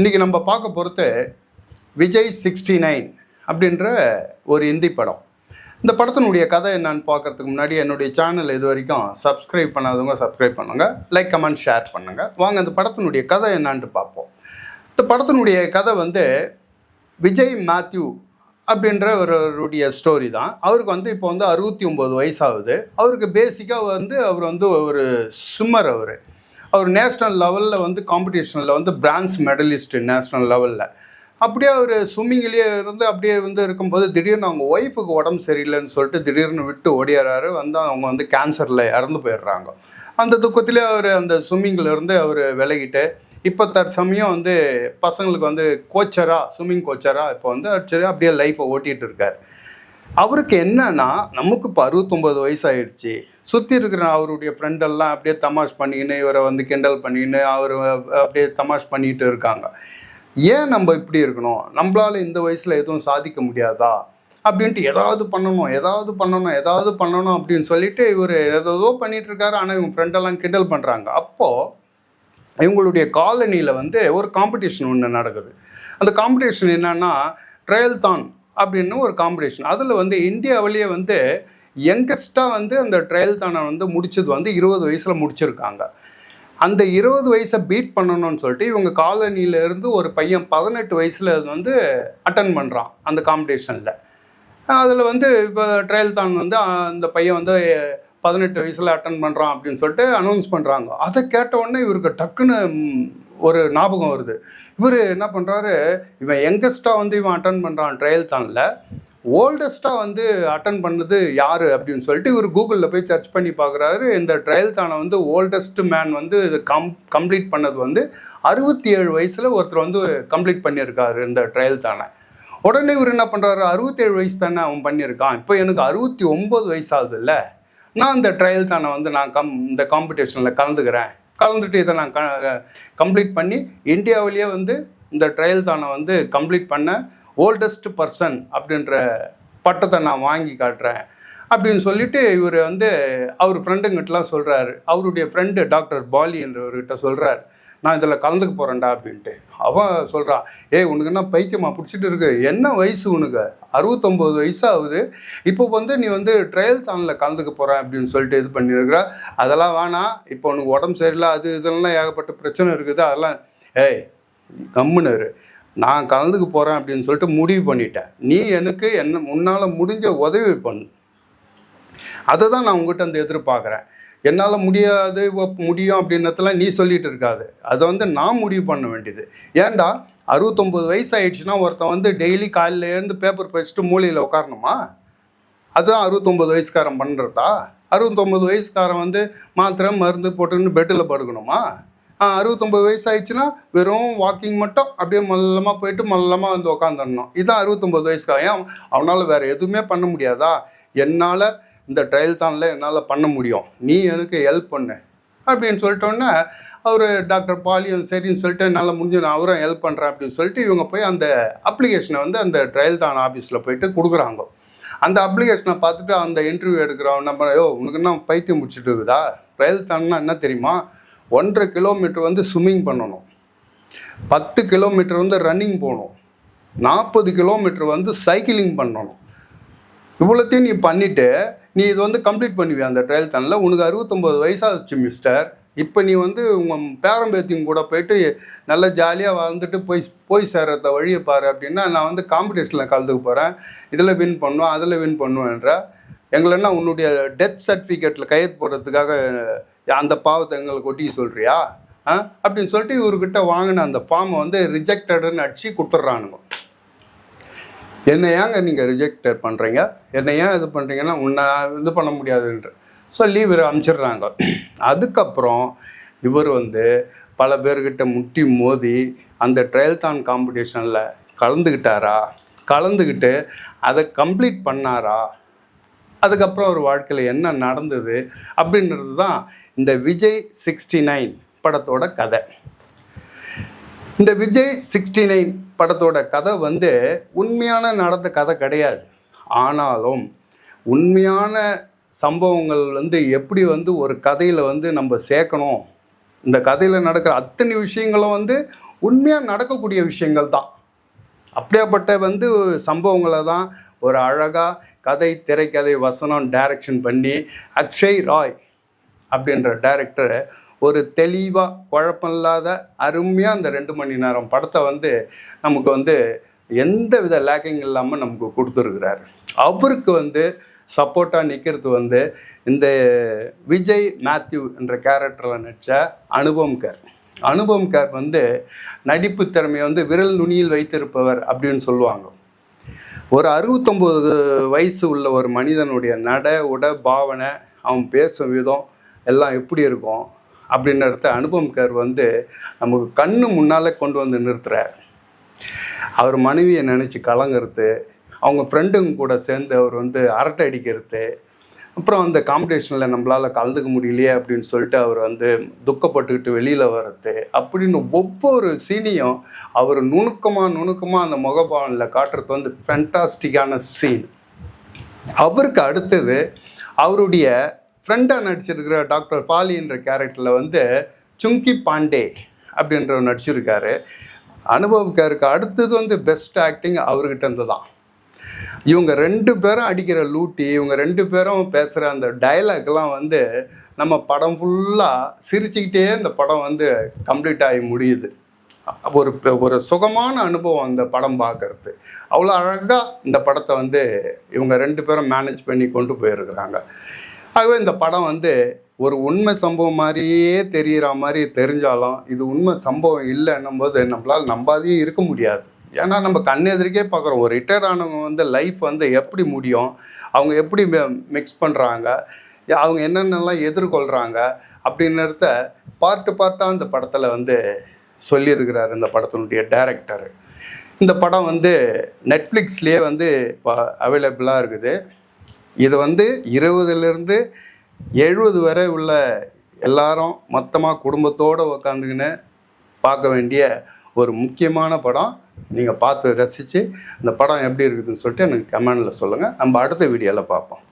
இன்றைக்கி நம்ம பார்க்க பொறுத்து விஜய் சிக்ஸ்டி நைன் அப்படின்ற ஒரு இந்தி படம். இந்த படத்தினுடைய கதை என்னன்னு பார்க்கறதுக்கு முன்னாடி என்னுடைய சேனல் இது வரைக்கும் சப்ஸ்கிரைப் பண்ணாதவங்க சப்ஸ்கிரைப் பண்ணுங்கள் லைக் கமெண்ட் ஷேர் பண்ணுங்கள் வாங்க இந்த படத்தினுடைய கதை என்னான்ட்டு பார்ப்போம். இந்த படத்தினுடைய கதை வந்து விஜய் மேத்யூ அப்படின்ற ஒருவருடைய ஸ்டோரி தான். அவருக்கு வந்து இப்போ வந்து அறுபத்தி ஒம்பது வயசாகுது. அவருக்கு பேசிக்காக வந்து அவர் வந்து ஒரு ஸ்விம்மர் அவர். அவர் நேஷ்னல் லெவலில் வந்து காம்படிஷனில் வந்து பிரான்ஸ் மெடலிஸ்ட்டு நேஷ்னல் லெவலில். அப்படியே அவர் ஸ்விம்மிங்லேயே இருந்து அப்படியே வந்து இருக்கும்போது திடீர்னு அவங்க ஒய்ஃபுக்கு உடம்பு சரியில்லைன்னு சொல்லிட்டு திடீர்னு விட்டு ஓடியாராரு. வந்து அவங்க வந்து கேன்சரில் இறந்து போயிடுறாங்க. அந்த துக்கத்திலே அவர் அந்த ஸ்விம்மிங்கில் இருந்து அவர் விலகிட்டு இப்போ தற்சமயம் வந்து பசங்களுக்கு வந்து கோச்சராக ஸ்விம்மிங் கோச்சராக இப்போ வந்து சரி அப்படியே லைஃப்பை ஓட்டிகிட்டு இருக்கார். அவருக்கு என்னன்னா நமக்கு இப்போ அறுபத்தொம்பது வயசாயிடுச்சு. சுற்றி இருக்கிற அவருடைய ஃப்ரெண்டெல்லாம் அப்படியே தமாஷ் பண்ணிக்கின்னு இவரை வந்து கிண்டல் பண்ணிக்கின்னு அவர் அப்படியே தமாஷ் பண்ணிகிட்டு இருக்காங்க. ஏன் நம்ம இப்படி இருக்கணும்? நம்மளால இந்த வயசில் எதுவும் சாதிக்க முடியாதா? அப்படின்ட்டு ஏதாவது பண்ணணும் ஏதாவது பண்ணணும் ஏதாவது பண்ணணும் அப்படின்னு சொல்லிட்டு இவர் ஏதோ பண்ணிட்டு இருக்காரு. ஆனால் இவங்க ஃப்ரெண்டெல்லாம் கிண்டல் பண்ணுறாங்க அப்போது இவங்களுடைய காலனியில் வந்து ஒரு காம்படிஷன் ஒன்று நடக்குது. அந்த காம்படிஷன் என்னன்னா ட்ரையல் தான். அப்படின்னு ஒரு காம்படிஷன் அதில் வந்து இந்தியாவிலேயே வந்து யங்கஸ்ட்டாக வந்து அந்த ட்ரையல் தானே வந்து முடிச்சது வந்து இருபது வயசில் முடிச்சிருக்காங்க. அந்த இருபது வயசை பீட் பண்ணணும்னு சொல்லிட்டு இவங்க காலனியிலேருந்து ஒரு பையன் பதினெட்டு வயசில் வந்து அட்டன் பண்ணுறான் அந்த காம்படிஷனில் அதில் வந்து இப்போ ட்ரையல் தான் வந்து அந்த பையன் வந்து பதினெட்டு வயசில் அட்டன் பண்ணுறான் அப்படின்னு சொல்லிட்டு அனௌன்ஸ் பண்ணுறாங்க அதை கேட்ட உடனே இவருக்கு டக்குன்னு ஒரு ஞாபகம் வருது. இவர் என்ன பண்ணுறாரு இவன் யங்கஸ்ட்டாக வந்து இவன் அட்டன் பண்ணுறான் ட்ரையல் தானில். ஓல்டஸ்ட்டாக வந்து அட்டன் பண்ணது யார் அப்படின்னு சொல்லிட்டு இவர் கூகுளில் போய் சர்ச் பண்ணி பார்க்குறாரு இந்த ட்ரையல் தானை வந்து ஓல்டஸ்ட் மேன் வந்து இது கம் கம்ப்ளீட் பண்ணது வந்து அறுபத்தி ஏழு வயசில் ஒருத்தர் வந்து கம்ப்ளீட் பண்ணியிருக்காரு இந்த ட்ரையல் தானை. உடனே இவர் என்ன பண்ணுறாரு அறுபத்தேழு வயசு தானே அவன் பண்ணியிருக்கான். இப்போ எனக்கு அறுபத்தி ஒம்பது வயசு ஆகுதுல்ல. நான் இந்த ட்ரையல் தானே வந்து நான் கம் இந்த காம்படிஷனில் கலந்துக்கிறேன். கலந்துட்டு இதை நான் க கம்ப்ளீட் பண்ணி இந்தியாவிலேயே வந்து இந்த ட்ரையல் தானை வந்து கம்ப்ளீட் பண்ண ஓல்டஸ்ட் பர்சன் அப்படின்ற பட்டத்தை நான் வாங்கி காட்டுறேன். அப்படின்னு சொல்லிட்டு இவர் வந்து அவர் ஃப்ரெண்டுங்கிட்டலாம் சொல்கிறாரு அவருடைய ஃப்ரெண்டு டாக்டர் பாலி என்றவர்கிட்ட சொல்கிறார் நான் இதில் கலந்துக்க போகிறேன்டா அப்படின்ட்டு. அவன் சொல்கிறான் ஏய் உனக்கு என்ன பைத்தியமாக பிடிச்சிட்டு இருக்கு? என்ன வயசு உனக்கு? அறுபத்தொம்போது வயசு ஆகுது இப்போ வந்து நீ வந்து ட்ரையல் தானில் கலந்துக்க போகிறேன் அப்படின்னு சொல்லிட்டு இது பண்ணியிருக்கிற. அதெல்லாம் வேணாம். இப்போ உனக்கு உடம்பு சரியில்லை அது இதெல்லாம் ஏகப்பட்ட பிரச்சனை இருக்குது. அதெல்லாம் ஏய் கம்முன்னு நான் கலந்துக்க போகிறேன் அப்படின்னு சொல்லிட்டு முடிவு பண்ணிட்டேன். நீ எனக்கு என்ன முன்னால் முடிஞ்ச உதவி பண்ணு. அதை தான் நான் உங்கள்கிட்ட வந்து எதிர்பார்க்குறேன். என்னால் முடியாது முடியும் அப்படின்னதெல்லாம் நீ சொல்லிட்டு இருக்காது. அதை வந்து நான் முடிவு பண்ண வேண்டியது. ஏன்டா? அறுபத்தொம்பது வயசு ஆயிடுச்சுன்னா ஒருத்தன் வந்து டெய்லி காலையில இருந்து பேப்பர் படிச்சுட்டு மூலையில் உட்காரணுமா? அதுதான் அறுபத்தொம்பது வயசுக்காரன் பண்ணுறதா அறுபத்தொம்பது வயசுக்காரன் வந்து மாத்திரை மருந்து போட்டுன்னு பெட்டில் படுக்கணுமா? ஆ அறுபத்தொம்பது வயசு ஆயிடுச்சுன்னா வெறும் வாக்கிங் மட்டும் அப்படியே மல்லமாக போயிட்டு மல்லமாக வந்து உக்காந்துடணும் இதுதான் அறுபத்தொம்பது வயசுக்காரன். அவனால் வேறு எதுவுமே பண்ண முடியாதா? என்னால் இந்த ட்ரையல் தானில் என்னால் பண்ண முடியும். நீ எனக்கு ஹெல்ப் பண்ணு? அப்படின்னு சொல்லிட்டோன்னே அவர் டாக்டர் பாலியும் சரின்னு சொல்லிட்டு என்னால் முடிஞ்சு நான் அவரும் ஹெல்ப் பண்ணுறேன் அப்படின்னு சொல்லிட்டு இவங்க போய் அந்த அப்ளிகேஷனை வந்து அந்த ட்ரையல் தான் ஆஃபீஸில் போயிட்டு கொடுக்குறாங்க. அந்த அப்ளிகேஷனை பார்த்துட்டு அந்த இன்டர்வியூ எடுக்கிறோம் நம்ம ஐயோ உனக்கு என்ன பைத்தியம் முடிச்சுட்டு இருக்குதா? ட்ரையல் தான்னா என்ன தெரியுமா? ஒன்றரை கிலோமீட்டர் வந்து ஸ்விம்மிங் பண்ணணும். பத்து கிலோமீட்டர் வந்து ரன்னிங் போகணும். நாற்பது கிலோமீட்டர் வந்து சைக்கிளிங் பண்ணணும். இவ்வளோத்தையும் நீ பண்ணிவிட்டு நீ இது வந்து கம்ப்ளீட் பண்ணுவியா அந்த ட்ரையல் தனில் உனக்கு அறுபத்தொம்போது வயசாகிச்சு மிஸ்டர் இப்போ நீ வந்து உங்கள் பேரம்பேத்தியும் கூட போயிட்டு நல்லா ஜாலியாக வாழ்ந்துட்டு போய் போய் சேர்றத வழியை பாரு அப்படின்னா நான் வந்து காம்படிஷனில் கலந்துக்க போகிறேன் இதில் வின் பண்ணுவேன் அதில் வின் பண்ணுவேன்ற எங்களென்னா உன்னுடைய டெத் சர்டிஃபிகேட்டில் கையெழுத்து போடுறதுக்காக அந்த பாவத்தை எங்களுக்கு ஒட்டி சொல்கிறியா ஆ? அப்படின்னு சொல்லிட்டு இவர்கிட்ட வாங்கின அந்த ஃபார்மை வந்து ரிஜெக்டடுன்னு அடித்து கொடுத்துட்றானுங்க. என்னை ஏங்க நீங்கள் ரிஜெக்டர் பண்ணுறீங்க என்னை ஏன் இது பண்ணுறீங்கன்னா உன்னை இது பண்ண முடியாதுன்ற சொல்லி இவர் அனுப்பிச்சிடுறாங்க அதுக்கப்புறம் இவர் வந்து பல பேர்கிட்ட முட்டி மோதி அந்த ட்ரையல் தான் காம்படிஷனில் கலந்துக்கிட்டாரா கலந்துக்கிட்டு அதை கம்ப்ளீட் பண்ணாரா? அதுக்கப்புறம் அவர் வாழ்க்கையில் என்ன நடந்தது அப்படின்றது தான் இந்த விஜய் சிக்ஸ்டி நைன் படத்தோட கதை. இந்த விஜய் சிக்ஸ்டி நைன் படத்தோட கதை வந்து உண்மையான நடந்த கதை கிடையாது. ஆனாலும் உண்மையான சம்பவங்கள் வந்து எப்படி வந்து ஒரு கதையில் வந்து நம்ம சேர்க்கணும்? இந்த கதையில் நடக்கிற அத்தனை விஷயங்களும் வந்து உண்மையாக நடக்கக்கூடிய விஷயங்கள் தான். அப்படியாப்பட்ட வந்து சம்பவங்களை தான் ஒரு அழகாக கதை திரைக்கதை வசனம் டைரக்ஷன் பண்ணி அக்ஷய் ராய் அப்படின்ற டைரக்டர் ஒரு தெளிவாக குழப்பமில்லாத அருமையாக அந்த ரெண்டு மணி நேரம் படத்தை வந்து நமக்கு வந்து எந்த வித லேக்கிங் இல்லாமல் நமக்கு கொடுத்துருக்கிறாரு. அவருக்கு வந்து சப்போர்ட்டாக நிற்கிறது வந்து இந்த விஜய் மேத்யூ என்ற கேரக்டரில் நடித்த அனுபவம் கேர் அனுபவம் கேர் வந்து நடிப்பு திறமையை வந்து விரல் நுனியில் வைத்திருப்பவர் அப்படின்னு சொல்லுவாங்க. ஒரு அறுபத்தொம்போது வயசு உள்ள ஒரு மனிதனுடைய நட உட பாவனை அவன் பேசும் விதம் எல்லாம் எப்படி இருக்கும் அப்படின்றத அனுபவம் கேர் வந்து நமக்கு கண்ணு முன்னால் கொண்டு வந்து நிறுத்துறார். அவர் மனைவியை நினச்சி கலங்கிறது அவங்க ஃப்ரெண்டுங்க கூட சேர்ந்து அவர் வந்து அரட்டை அடிக்கிறது அப்புறம் அந்த காம்படிஷனில் நம்மளால் கலந்துக்க முடியலையே அப்படின்னு சொல்லிட்டு அவர் வந்து துக்கப்பட்டுக்கிட்டு வெளியில் வர்றது அப்படின்னு ஒவ்வொரு சீனையும் அவர் நுணுக்கமாக நுணுக்கமாக அந்த முகபாவனில் காட்டுறது வந்து ஃபென்டாஸ்டிக்கான சீன் அவருக்கு அடுத்தது அவருடைய ஃப்ரெண்டாக நடிச்சிருக்கிற டாக்டர் பாலின்ற கேரக்டரில் வந்து சுங்கி பாண்டே அப்படின்றவர் நடிச்சிருக்காரு. அனுபவக்காருக்கு அடுத்தது வந்து பெஸ்ட் ஆக்டிங் அவர்கிட்ட இருந்து தான் இவங்க ரெண்டு பேரும் அடிக்கிற லூட்டி இவங்க ரெண்டு பேரும் பேசுகிற அந்த டயலாக்லாம் வந்து நம்ம படம் ஃபுல்லாக சிரிச்சுக்கிட்டே இந்த படம் வந்து கம்ப்ளீட் ஆகி முடியுது. ஒரு பெ- ஒரு சுகமான அனுபவம் அந்த படம் பார்க்கறது. அவ்வளோ அழகாக இந்த படத்தை வந்து இவங்க ரெண்டு பேரும் மேனேஜ் பண்ணி கொண்டு போயிருக்கிறாங்க. ஆகவே இந்த படம் வந்து ஒரு உண்மை சம்பவம் மாதிரியே தெரிகிற மாதிரி தெரிஞ்சாலும் இது உண்மை சம்பவம் இல்லைன்னும் போது நம்மளால் நம்பாதே இருக்க முடியாது. ஏன்னா நம்ம கண்ணெதிரிக்கே பார்க்குறோம். ஒரு ரிட்டையர்ட் ஆனவங்க வந்து லைஃப் வந்து எப்படி முடியும்? அவங்க எப்படி மிக்ஸ் பண்ணுறாங்க அவங்க என்னென்னலாம் எதிர்கொள்கிறாங்க அப்படின்றத பார்ட்டு பார்ட்டாக இந்த படத்தில் வந்து சொல்லியிருக்கிறார் இந்த படத்தினுடைய டேரக்டர் இந்த படம் வந்து நெட்ஃப்ளிக்ஸ்லேயே வந்து இப்போ அவைலபிளாக இருக்குது. இது வந்து இருபதுலேருந்து எழுபது வரை உள்ள எல்லாரும் மொத்தமாக குடும்பத்தோடு உக்காந்துக்கின்னு பார்க்க வேண்டிய ஒரு முக்கியமான படம். நீங்கள் பார்த்து ரசித்து இந்த படம் எப்படி இருக்குதுன்னு சொல்லிட்டு எனக்கு கமெண்டில் சொல்லுங்கள் நம்ம அடுத்த வீடியோவில் பார்ப்போம்.